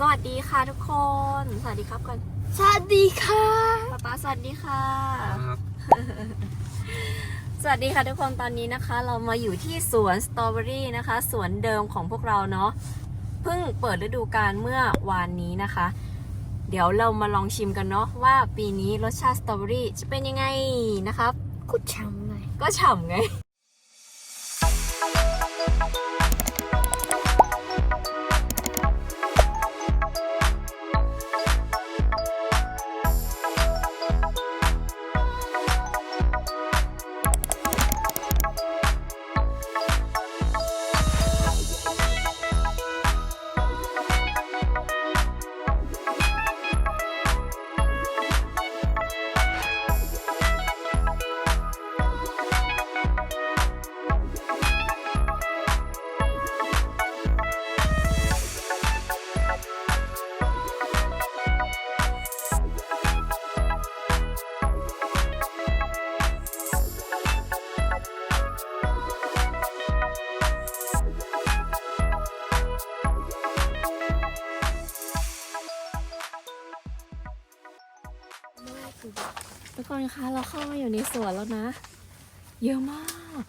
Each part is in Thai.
สวัสดีค่ะทุกคน สวัสดีครับก่อน สวัสดีค่ะป๊าป๊าสวัสดีค่ะ ครับสวัสดีค่ะทุกคนตอนนี้นะคะ เรามาอยู่ที่สวนสตรอเบอรี่นะคะ สวนเดิมของพวกเราเนาะเพิ่งเปิดฤดูกาลเมื่อวานนี้นะคะ เดี๋ยวเรามาลองชิมกันเนาะว่าปีนี้รสชาติสตรอเบอรี่จะเป็นยังไงนะครับกูช้ำเลยก็ฉ่ำไง คนคะเราเข้ามาอยู่ในสวนแล้วนะ เยอะมาก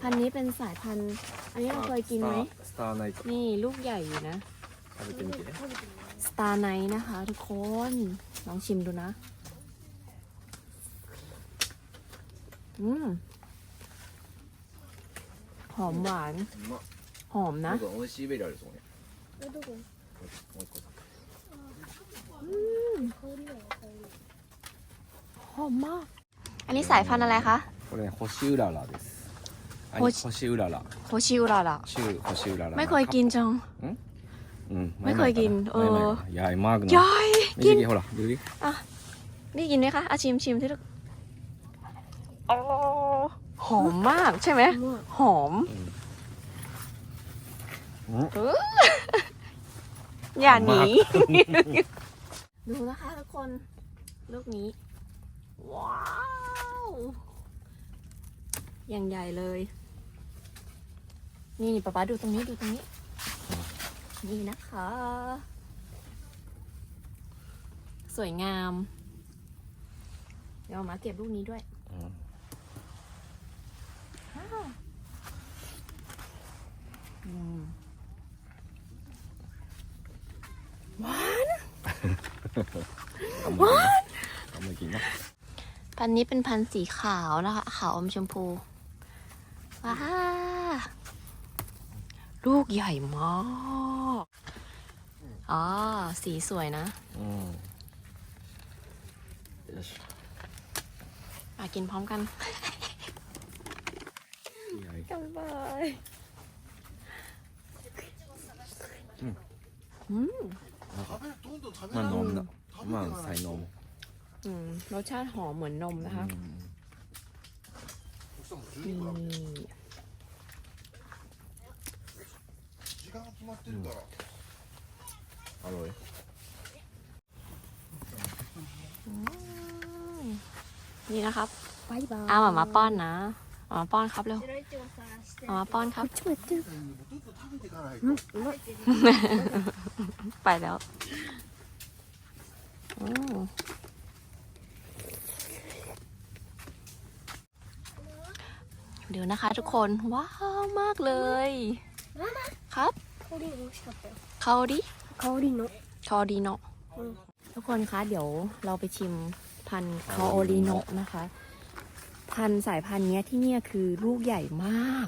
พันธุ์นี้เป็นสายพันธุ์ อันนี้เราเคยกินไหม スターナイト นี่ลูกใหญ่อยู่นะ 食べてみて สตาร์ไนนะคะ ทุกคน ลองชิมดูนะ อืม หอมหวาน หอมนะ なんか美味しいベリーあるそうねどこもう一個 หอมมาก อันนี้สายพันธุ์อะไรคะ これね星うららですあ星星うらら โคชิอุระละ シュ星うらら ไม่เคยกินจัง うん ไม่เคยกินเออ ใหญ่มากนะ ยาย ไม่ กิน ใช่ほらดูดิ นี่กินไหมคะอาชิมชิมที่ลูกโอ้หอมมากใช่ไหม หอม อืม เอออย่าหนี มาก ดูนะคะทุกคน ลูกนี้ ว้าวอย่างใหญ่เลย นี่ป๊าป๊าดูตรงนี้ดูตรงนี้ นี่นะคะ สวยงาม เดี๋ยวมาเก็บลูกนี้ด้วยหวานหวานเอามากินนะ พันธุ์นี้เป็นพันธุ์สีขาวนะคะ ขาวอมชมพู ว้า ลูกใหญ่มาก อ๋อ สีสวยนะอืมよしมากินพร้อมกันใหญ่กันไปอืมมันนมนะมันใส่นมอืมรสชาติหอมเหมือนนมนะคะ อืม นี่ 時間が決まってるから、อร่อย นี่นะครับ バイバイ เอาหมามาป้อนนะเอามาป้อนครับเร็ว 白いちごさして เอามาป้อนครับ ちょっと待ってもうどんどん食べていかないと、ไปแล้วอืม เดี๋ยวนะคะทุกคนว้าวมากเลยครับคาดิคาดิโนคาดิโนทุกคนคะเดี๋ยวเราไปชิมพันคาโอริโนนะคะ พันสายพันธุ์นี้ที่นี่คือลูกใหญ่มาก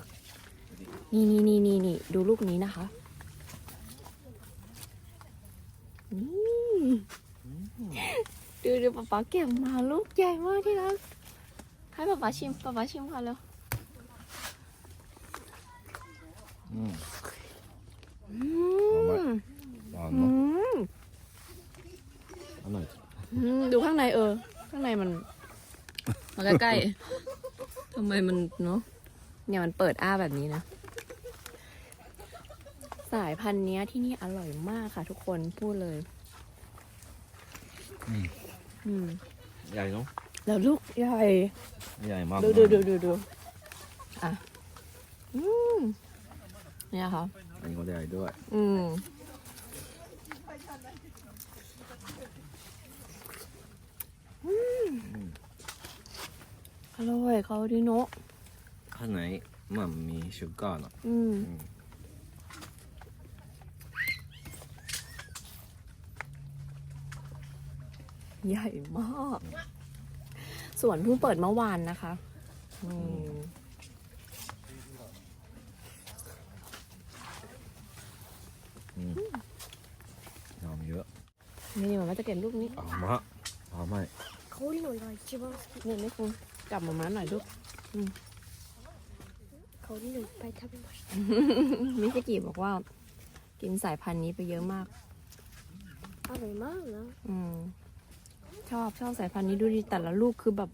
นี่นี่นี่นี่นี่ดูลูกนี้นะคะนี่ดูดูป๊าป๊าเก็บมาลูกใหญ่มากที่รักให้ป๊าป๊าชิมป๊าป๊าชิมค่ะแล้ว อืมดูข้างในเออ ข้างในมันมาใกล้ๆทำไมมันเนาะเนี่ยมันเปิดอ้าแบบนี้นะ สายพันธุ์เนี้ยที่นี่อร่อยมากค่ะ ทุกคนพูดเลย อืมใหญ่เนาะแล้วลูกใหญ่ ใหญ่มากดูดูดูดูดูอะ อืม นี่ยค่ะ อันนี้คนใหญ่ด้วย อืมอร่อยเขาดีเนาะข้างในมันมีชูการ์เนาะอืมใหญ่มากสวนเพิ่งเปิดเมื่อวานนะคะ อืม หอมเยอะนี่หมาม่าจะเก็บรูปนี้หอมมะหอมไหม่ Cold or like Jibos? เนี่ยนี่คุณกลับมามาหน่อยลูก Cold or by Tabby Mush? มิสกิบอกว่า กินสายพันธุ์นี้ไปเยอะมากอ I don't know. อืมชอบชอบสายพันธุ์นี้ดูดิแต่ละลูกคือแบบ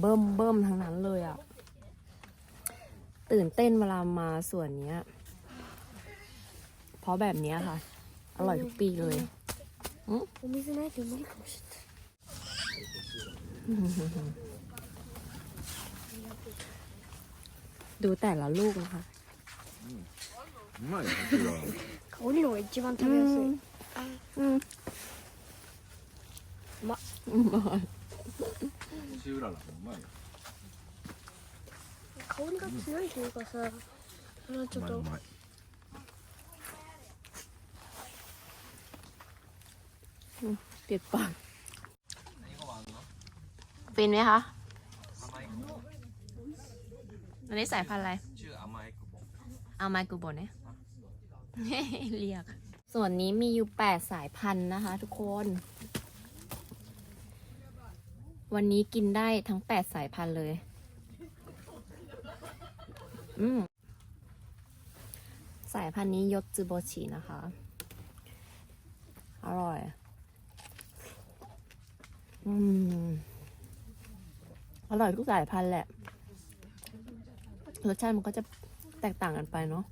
เบิ่มเบิ่มทั้งนั้นเลยอะ่ะ ตื่นเต้นเวลามาส่วนเนี้ย เพราะแบบเนี้ยค่ะ อร่อยทุกปีเลย お水ないと無理かもしれない ดูแต่ละลูกนะคะ うまいねこ香りのが一番食べやすい、 อืม うまっ อืม れシウララうまいよ香りが強いというかさそれはちょっとうまいうまい เปียกปานฟินไหมคะวันนี้สายพันอะไร ชื่ออามายกุบอามายกุบเนี่ยเรียก ส่วนนี้มีอยู่แปดสายพันธุ์นะคะ ทุกคน วันนี้กินได้ทั้งแปดสายพันธุ์เลย อืมสายพันธุ์นี้ยศจูโบชีนะคะ อร่อย อืม อร่อยทุกสายพันธุ์แหละ รสชาติมันก็จะแตกต่างกันไปเนาะ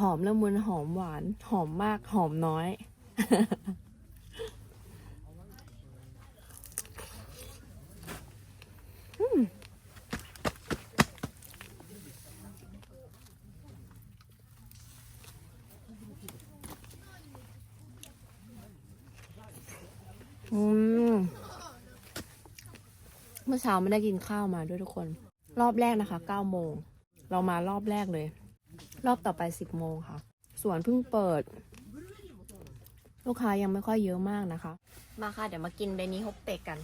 หอมละมุนหอมหวาน หอมมาก หอมน้อย เมื่อเช้าไม่ได้กินข้าวมาด้วยทุกคน รอบแรกนะคะเก้าโมง เรามารอบแรกเลย รอบต่อไปสิบโมงค่ะ สวนเพิ่งเปิด ลูกค้ายังไม่ค่อยเยอะมากนะคะ มาค่ะ เดี๋ยวมากินเบนี้ฮบเปกกัน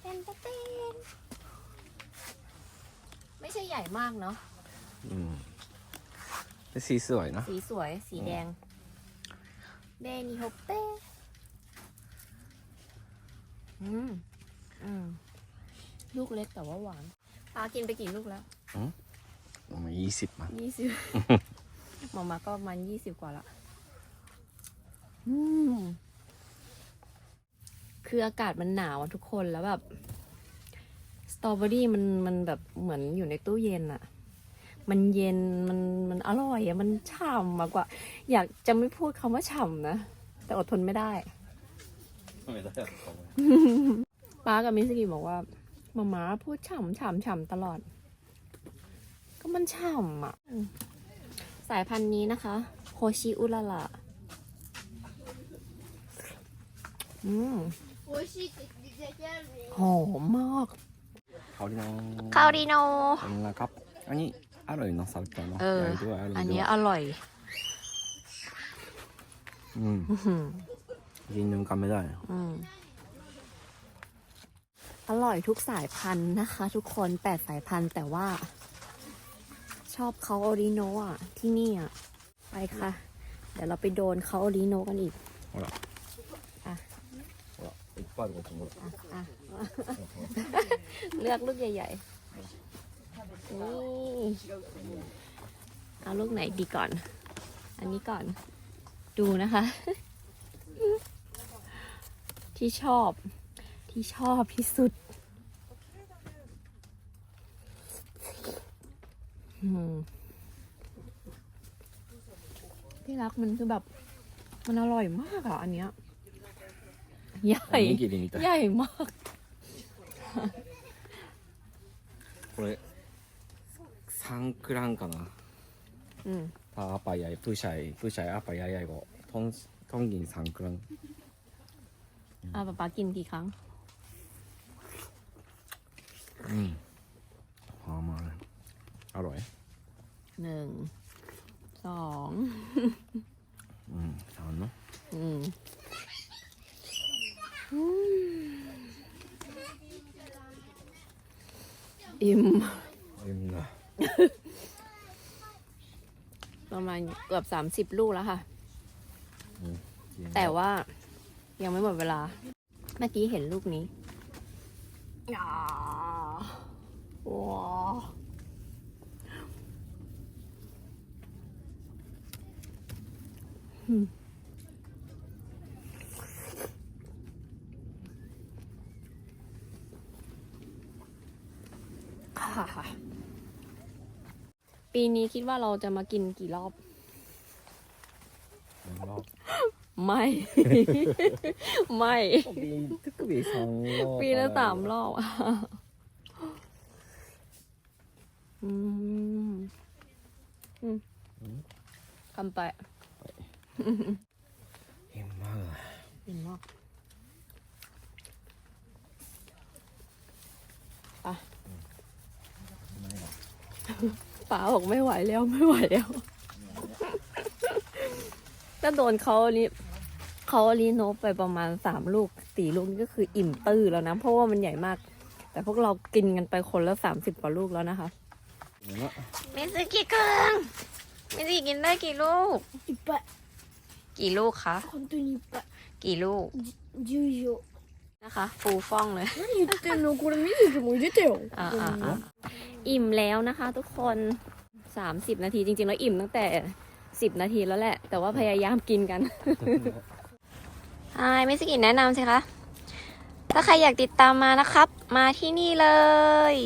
เป็นเต้นไม่ใช่ใหญ่มากเนาะอืมสีสวยเนาะ สีสวย สีแดง เบนิโฮเป้ อืมอืมลูกเล็กแต่ว่าหวานปากินไปกี่ลูกแล้วประมาณยี่สิบมั้งยี่สิบหมามาก็ประมาณยี่สิบกว่าละอืมคืออากาศมันหนาวอะทุกคนแล้วแบบสตรอเบอรี่มันมันแบบเหมือนอยู่ในตู้เย็นอะมันเย็นมันมันอร่อยอะมันฉ่ำมากกว่า อยากจะไม่พูดคำว่าฉ่ำนะ แต่อดทนไม่ได้ ไม่ได้ของป้ากับมิสกิบอกว่ามาม่าพูดฉ่ำฉ่ำฉ่ำตลอด ก็มันฉ่ำอะ สายพันธุ์นี้นะคะ โฮชิอุลละอืมหอมมากคาริโนคาริโนนะครับ อันนี้อร่อยเนาะสาวจัาเนาะเอออันนี้อร่อย อืม กินยังกันไม่ได้ อืมอร่อยทุกสายพันธุ์นะคะ ทุกคนแปดสายพันธุ์แต่ว่า ชอบเขาออริโนอ่ะ ที่นี่อ่ะ ไปค่ะ เดี๋ยวเราไปโดนเขาออริโนกันอีก ほらいっぱいあるこっちもほら อ่ะ เลือกลูกใหญ่ๆ นี่ เอาลูกไหนดีก่อน อันนี้ก่อน ดูนะคะ ที่ชอบ ที่ชอบที่สุดอืมที่รักมันคือแบบ มันอร่อยมากอ่ะ อันเนี้ย ใหญ่ おにぎりみたい ใหญ่มาก これサンクランかな อืม パアパヤイプシャイプシャイアパヤヤイゴトントンギンサンクラン อ่าป๊าป๊ากินกี่ครั้ง อืมหอมมากเลยอร่อย หนึ่ง สอง อืมสามเนาะอืมอิ่ม อิ่มนะประมาณเกือบสามสิบลูกแล้วค่ะกินแต่ว่า ยังไม่หมดเวลา เมื่อกี้เห็นลูกนี้อ่าว้าวอืมค่ะปีนี้คิดว่าเราจะมากินกี่รอบ หนึ่งรอบ ไม่ ไม่ ปีทุกปีสองรอบปีละสามรอบอืมอืมคำไปอิ่มมากเลยอิ่มมากไปป๋าบอกไม่ไหวแล้วไม่ไหวแล้วถ้าโดนเขาอันนี้ เขาอันนี้โนบไปประมาณสามลูกสี่ลูกนี่ก็คืออิ่มตื้อแล้วนะ เพราะว่ามันใหญ่มาก แต่พวกเรากินกันไปคนละสามสิบกว่าลูกแล้วนะคะ อิ่มละ มิสกิกังมิสกิกินได้กี่ลูก いっぱい กี่ลูกคะ 本当にいっぱい กี่ลูก 10以上 นะคะ ฟูฟ่องเลย 何言ってんのこれ水木も入れてよ อ่าอ่าอ่าอิ่มแล้วนะคะ ทุกคนสามสิบนาทีจริงๆแล้วอิ่มตั้งแต่สิบนาทีแล้วแหละ แต่ว่าพยายามกินกันไ อ้มิสกินแนะนำสิคะ ถ้าใครอยากติดตามมานะครับ มาที่นี่เลย